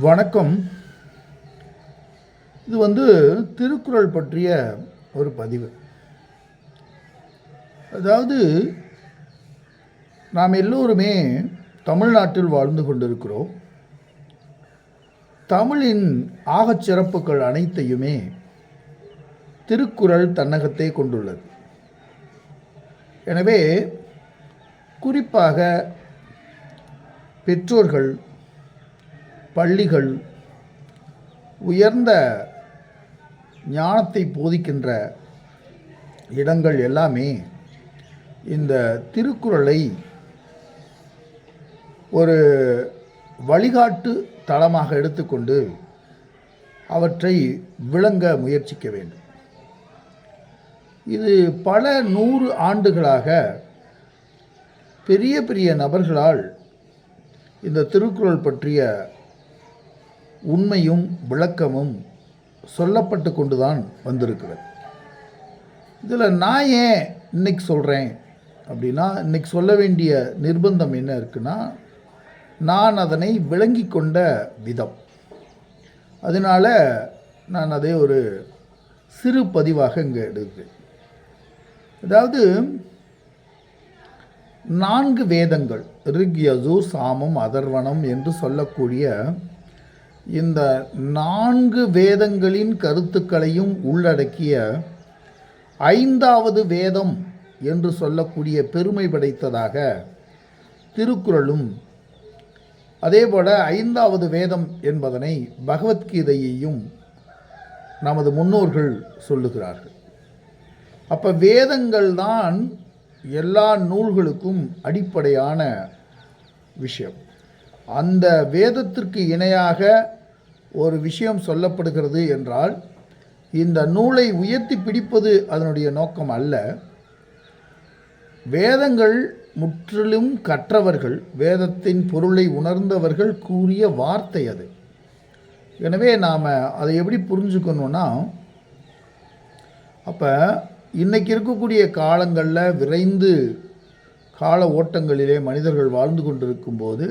வணக்கம். இது வந்து திருக்குறள் பற்றிய ஒரு பதிவு. அதாவது நாம் எல்லோருமே தமிழ்நாட்டில் வாழ்ந்து கொண்டிருக்கிறோம். தமிழின் ஆகச் சிறப்புகள் அனைத்தையுமே திருக்குறள் தன்னகத்தை கொண்டுள்ளது. எனவே குறிப்பாக பெற்றோர்கள் பள்ளிகள் உயர்ந்த ஞானத்தை போதிக்கின்ற இடங்கள் எல்லாமே இந்த திருக்குறளை ஒரு வழிகாட்டு தளமாக எடுத்துக்கொண்டு அவற்றை விளங்க முயற்சிக்க வேண்டும். இது பல நூறு ஆண்டுகளாக பெரிய பெரிய நபர்களால் இந்த திருக்குறள் பற்றிய உண்மையும் விளக்கமும் சொல்லப்பட்டு கொண்டு தான் வந்திருக்கிறது. இதில் நான் ஏன் இன்னைக்கு சொல்கிறேன் அப்படின்னா இன்னைக்கு சொல்ல வேண்டிய நிர்பந்தம் என்ன இருக்குன்னா நான் அதனை விளங்கி கொண்ட விதம். அதனால் நான் அதை ஒரு சிறு பதிவாக இங்கே எடுக்கிறேன். அதாவது நான்கு வேதங்கள் ரிக் யசு சாமம் அதர்வனம் என்று சொல்லக்கூடிய இந்த நான்கு வேதங்களின் கருத்துக்களையும் உள்ளடக்கிய ஐந்தாவது வேதம் என்று சொல்லக்கூடிய பெருமை படைத்ததாக திருக்குறளும் அதேபோல ஐந்தாவது வேதம் என்பதனை பகவத்கீதையையும் நமது முன்னோர்கள் சொல்லுகிறார்கள். அப்போ வேதங்கள் தான் எல்லா நூல்களுக்கும் அடிப்படையான விஷயம். அந்த வேதத்திற்கு இணையாக ஒரு விஷயம் சொல்லப்படுகிறது என்றால் இந்த நூலை உயர்த்தி பிடிப்பது அதனுடைய நோக்கம் அல்ல. வேதங்கள் முற்றிலும் கற்றவர்கள் வேதத்தின் பொருளை உணர்ந்தவர்கள் கூறிய வார்த்தை அது. எனவே நாம் அதை எப்படி புரிஞ்சுக்கணுன்னா அப்போ இன்றைக்கி இருக்கக்கூடிய காலங்களில் விரைந்து கால ஓட்டங்களிலே மனிதர்கள் வாழ்ந்து கொண்டிருக்கும்போது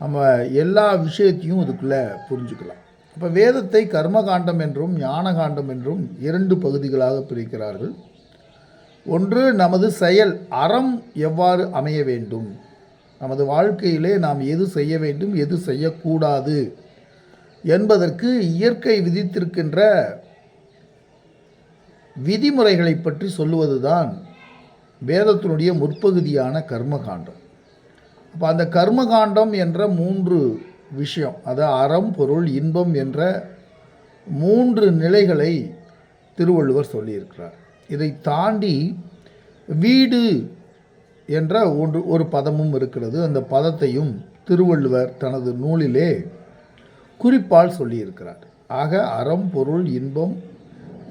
நம்ம எல்லா விஷயத்தையும் இதுக்குள்ளே புரிஞ்சுக்கலாம். இப்போ வேதத்தை கர்மகாண்டம் என்றும் ஞானகாண்டம் என்றும் இரண்டு பகுதிகளாக பிரிக்கிறார்கள். ஒன்று நமது செயல் அறம் எவ்வாறு அமைய வேண்டும்? நமது வாழ்க்கையிலே நாம் எது செய்ய வேண்டும் எது செய்யக்கூடாது என்பதற்கு இயற்கை விதித்திருக்கின்ற விதிமுறைகளை பற்றி சொல்லுவதுதான் வேதத்தினுடைய முற்பகுதியான கர்மகாண்டம். அப்போ அந்த கர்மகாண்டம் என்ற மூன்று விஷயம் அது அறம் பொருள் இன்பம் என்ற மூன்று நிலைகளை திருவள்ளுவர் சொல்லியிருக்கிறார். இதை தாண்டி வீடு என்ற ஒன்று ஒரு பதமும் இருக்கிறது. அந்த பதத்தையும் திருவள்ளுவர் தனது நூலிலே குறிப்பால் சொல்லியிருக்கிறார். ஆக அறம் பொருள் இன்பம்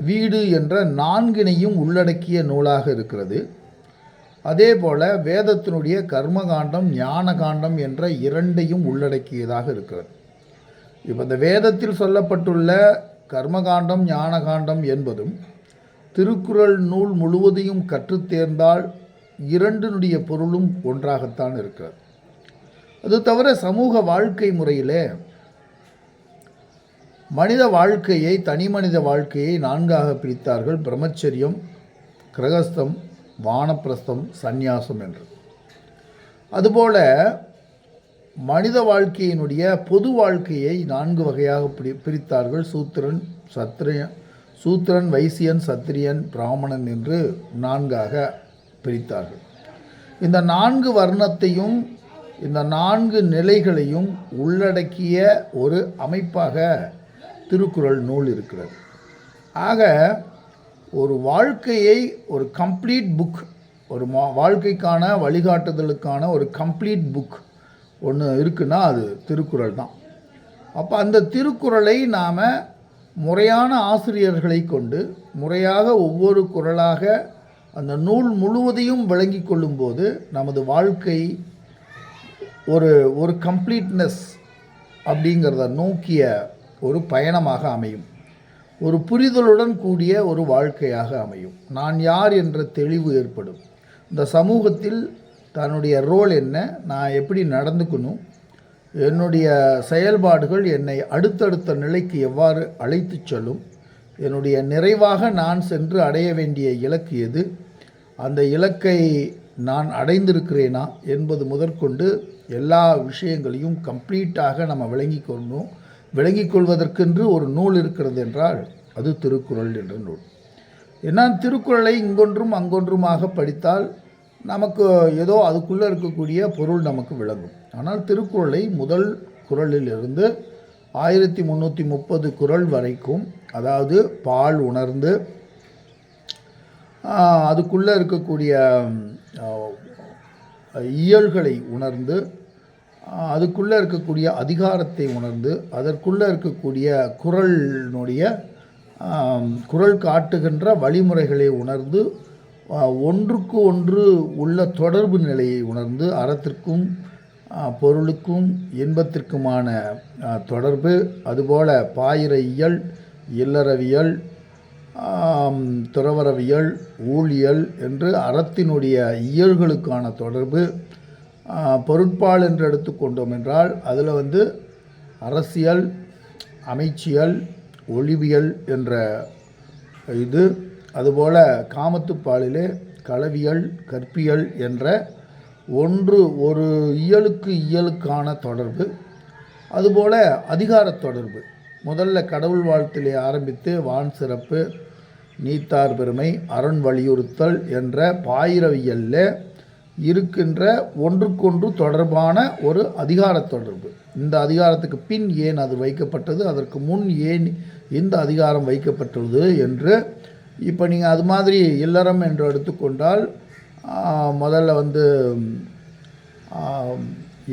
வீடு என்ற நான்கினையும் உள்ளடக்கிய நூலாக இருக்கிறது. அதே போல வேதத்தினுடைய கர்மகாண்டம் ஞானகாண்டம் என்ற இரண்டையும் உள்ளடக்கியதாக இருக்கிறது. இப்போ இந்த வேதத்தில் சொல்லப்பட்டுள்ள கர்மகாண்டம் ஞானகாண்டம் என்பதும் திருக்குறள் நூல் முழுவதையும் கற்றுத்தேர்ந்தால் இரண்டினுடைய பொருளும் ஒன்றாகத்தான் இருக்கிறது. அது தவிர சமூக வாழ்க்கை முறையிலே மனித வாழ்க்கையை தனி மனித வாழ்க்கையை நான்காக பிரித்தார்கள். பிரம்மச்சரியம் கிரகஸ்தம் வானப்பிரஸ்தம் சந்நியாசம் என்று. அதுபோல மனித வாழ்க்கையினுடைய பொது வாழ்க்கையை நான்கு வகையாக பிரி பிரித்தார்கள். சூத்திரன் சத்திரியன் சூத்திரன் வைசியன் சத்திரியன் பிராமணன் என்று நான்காக பிரித்தார்கள். இந்த நான்கு வர்ணத்தையும் இந்த நான்கு நிலைகளையும் உள்ளடக்கிய ஒரு அமைப்பாக திருக்குறள் நூல் இருக்கிறது. ஆக ஒரு வாழ்க்கையை ஒரு கம்ப்ளீட் புக் ஒரு மா வாழ்க்கைக்கான வழிகாட்டுதலுக்கான ஒரு கம்ப்ளீட் புக் ஒன்று இருக்குன்னா அது திருக்குறள் தான். அப்போ அந்த திருக்குறளை நாம் முறையான ஆசிரியர்களை கொண்டு முறையாக ஒவ்வொரு குறளாக அந்த நூல் முழுவதையும் விளங்கி கொள்ளும்போது நமது வாழ்க்கை ஒரு ஒரு கம்ப்ளீட்னஸ் அப்படிங்கிறத நோக்கிய ஒரு பயணமாக அமையும். ஒரு புரிதலுடன் கூடிய ஒரு வாழ்க்கையாக அமையும். நான் யார் என்ற தெளிவு ஏற்படும். இந்த சமூகத்தில் தன்னுடைய ரோல் என்ன நான் எப்படி நடந்துக்கணும் என்னுடைய செயல்பாடுகள் என்னை அடுத்தடுத்த நிலைக்கு எவ்வாறு அழைத்துச் செல்லும் என்னுடைய நிறைவாக நான் சென்று அடைய வேண்டிய இலக்கு எது அந்த இலக்கை நான் அடைந்திருக்கிறேனா என்பது முதற்கொண்டு எல்லா விஷயங்களையும் கம்ப்ளீட்டாக நம்ம விளங்கி கொள்ளணும். விளங்கிக் கொள்வதற்கென்று ஒரு நூல் இருக்கிறது என்றால் அது திருக்குறள் என்ற நூல். ஏன்னா திருக்குறளை இங்கொன்றும் அங்கொன்றுமாக படித்தால் நமக்கு ஏதோ அதுக்குள்ளே இருக்கக்கூடிய பொருள் நமக்கு விளங்கும். ஆனால் திருக்குறளை முதல் குறளிலிருந்து ஆயிரத்தி முந்நூற்றி முப்பது குறள் வரைக்கும் அதாவது பால் உணர்ந்து அதுக்குள்ளே இருக்கக்கூடிய இயல்களை உணர்ந்து அதுக்குள்ளே இருக்கக்கூடிய அதிகாரத்தை உணர்ந்து அதற்குள்ளே இருக்கக்கூடிய குறளினுடைய குரல் குறள் காட்டுகின்ற வழிமுறைகளை உணர்ந்து ஒன்றுக்கு ஒன்று உள்ள தொடர்பு நிலையை உணர்ந்து அறத்திற்கும் பொருளுக்கும் இன்பத்திற்குமான தொடர்பு அதுபோல பாயிர இயல் இல்லறவியல் துறவரவியல் ஊழியல் என்று அறத்தினுடைய இயல்களுக்கான தொடர்பு பொருட்பால் என்று எடுத்துக்கொண்டோம் என்றால் அதில் வந்து அரசியல் அமைச்சியல் ஒளிவியல் என்ற இது அதுபோல் காமத்துப்பாலிலே களவியல் கற்பியல் என்ற ஒன்று ஒரு இயலுக்கு இயலுக்கான தொடர்பு அதுபோல் அதிகாரத் தொடர்பு. முதல்ல கடவுள் வாழ்த்திலே ஆரம்பித்து வான் சிறப்பு நீத்தார் பெருமை அரண் வலியுறுத்தல் என்ற பாயிரவியலில் இருக்கின்ற ஒன்றுக்கொன்று தொடர்பான ஒரு அதிகாரத் தொடர்பு. இந்த அதிகாரத்துக்கு பின் ஏன் அது வைக்கப்பட்டது? அதற்கு முன் ஏன் இந்த அதிகாரம் வைக்கப்பட்டுள்ளது என்று இப்போ நீங்கள் அது மாதிரி இல்லறம் என்று எடுத்துக்கொண்டால் முதல்ல வந்து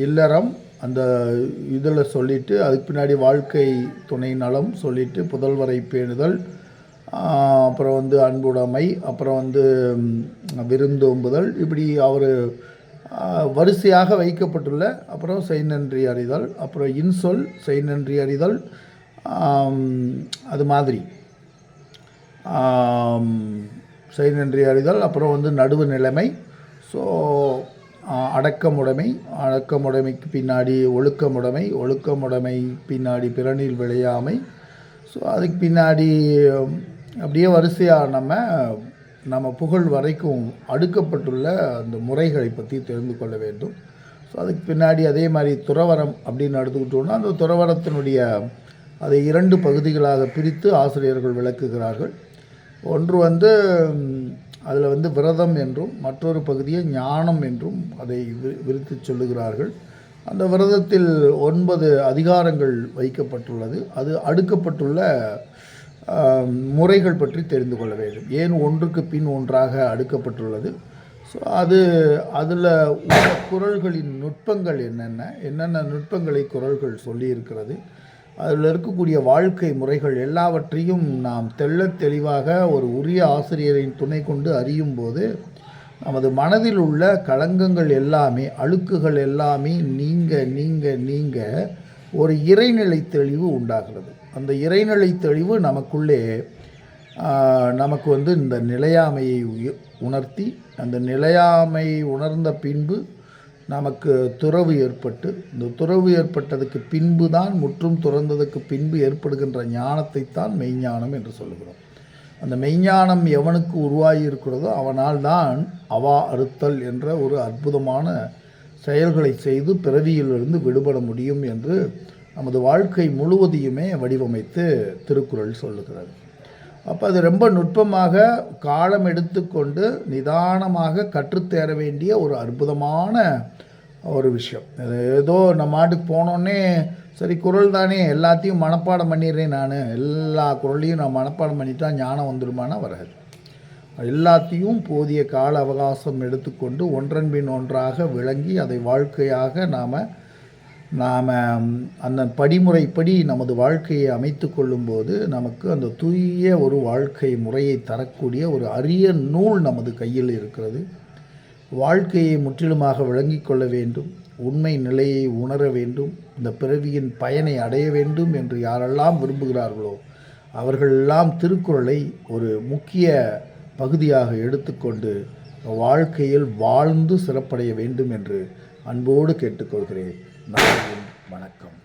இல்லறம் அந்த இதில் சொல்லிவிட்டு அதுக்கு பின்னாடி வாழ்க்கை துணை நலம் சொல்லிவிட்டு புதல்வரை பேணுதல் அப்புறம் வந்து அன்புடைமை அப்புறம் வந்து விருந்தோம்புதல் இப்படி அவர் வரிசையாக வைக்கப்பட்டுள்ள அப்புறம் செய் நன்றி அறிதல் அப்புறம் இன்சொல் செய் நன்றி அறிதல் அது மாதிரி. செய் நன்றி அறிதல் அப்புறம் வந்து நடுவு நிலைமை ஸோ அடக்கமுடைமை அடக்கமுடைமைக்கு பின்னாடி ஒழுக்கமுடைமை ஒழுக்கமுடைமை பின்னாடி பிறனில் விளையாமை ஸோ அதுக்கு பின்னாடி அப்படியே வரிசையாக நம்ம நம்ம புகழ் வரைக்கும் அடுக்கப்பட்டுள்ள அந்த முறைகளை பற்றி தெரிந்து கொள்ள வேண்டும். ஸோ அதுக்கு பின்னாடி அதே மாதிரி துறவரம் அப்படின்னு எடுத்துக்கிட்டோம்னா அந்த துறவரத்தினுடைய அதை இரண்டு பகுதிகளாக பிரித்து ஆசிரியர்கள் விளக்குகிறார்கள். ஒன்று வந்து அதில் வந்து விரதம் என்றும் மற்றொரு பகுதியை ஞானம் என்றும் அதை விரித்து விரித்துச் சொல்லுகிறார்கள். அந்த விரதத்தில் ஒன்பது அதிகாரங்கள் வைக்கப்பட்டுள்ளது. அது அடுக்கப்பட்டுள்ள முறைகள் பற்றி தெரிந்து கொள்ள வேண்டும். ஏன் ஒன்றுக்கு பின் ஒன்றாக அடுக்கப்பட்டுள்ளது? ஸோ அது அதில் உள்ள குறள்களின் நுட்பங்கள் என்னென்ன? என்னென்ன நுட்பங்களை குரல்கள் சொல்லியிருக்கிறது? அதில் இருக்கக்கூடிய வாழ்க்கை முறைகள் எல்லாவற்றையும் நாம் தெள்ள தெளிவாக ஒரு உரிய ஆசிரியரின் துணை கொண்டு அறியும் போது நமது மனதில் உள்ள களங்கங்கள் எல்லாமே அழுக்குகள் எல்லாமே நீங்க நீங்க நீங்க ஒரு இறைநிலை தெளிவு உண்டாகிறது. அந்த இறைநிலை தெளிவு நமக்குள்ளே நமக்கு வந்து இந்த நிலையாமையை உணர்த்தி அந்த நிலையாமை உணர்ந்த பின்பு நமக்கு துறவு ஏற்பட்டு இந்த துறவு ஏற்பட்டதுக்கு பின்பு தான் முற்றும் துறந்ததுக்கு பின்பு ஏற்படுகின்ற ஞானத்தைத்தான் மெய்ஞானம் என்று சொல்லுகிறோம். அந்த மெய்ஞானம் எவனுக்கு உருவாகி இருக்கிறதோ அவனால் தான் அவா அறுத்தல் என்ற ஒரு அற்புதமான செயல்களை செய்து பிறவியிலிருந்து விடுபட முடியும் என்று நமது வாழ்க்கை முழுவதையுமே வடிவமைத்து திருக்குறள் சொல்லுகிறது. அப்போ அது ரொம்ப நுட்பமாக காலம் எடுத்துக்கொண்டு நிதானமாக கற்றுத்தேர வேண்டிய ஒரு அற்புதமான ஒரு விஷயம். ஏதோ நம்ம மாட்டுக்கு போனோடனே சரி குரல் தானே எல்லாத்தையும் மனப்பாடம் பண்ணிடுறேன் நான். எல்லா குரலையும் நான் மனப்பாடம் பண்ணிட்டா ஞானம் வந்துடுமானா வராது. எல்லாத்தையும் போதிய கால அவகாசம் எடுத்துக்கொண்டு ஒன்றன் பின் ஒன்றாக விளங்கி அதை வாழ்க்கையாக நாம் நாம் அந்த படிமுறைப்படி நமது வாழ்க்கையை அமைத்து கொள்ளும்போது நமக்கு அந்த தூய ஒரு வாழ்க்கை முறையை தரக்கூடிய ஒரு அரிய நூல் நமது கையில் இருக்கிறது. வாழ்க்கையை முற்றிலுமாக விளங்கிக் கொள்ள வேண்டும். உண்மை நிலையை உணர வேண்டும். இந்த பிறவியின் பயனை அடைய வேண்டும் என்று யாரெல்லாம் விரும்புகிறார்களோ அவர்களெல்லாம் திருக்குறளை ஒரு முக்கிய பகுதியாக எடுத்துக்கொண்டு வாழ்க்கையில் வாழ்ந்து சிறப்படைய வேண்டும் என்று அன்போடு கேட்டுக்கொள்கிறேன். நன்றி வணக்கம்.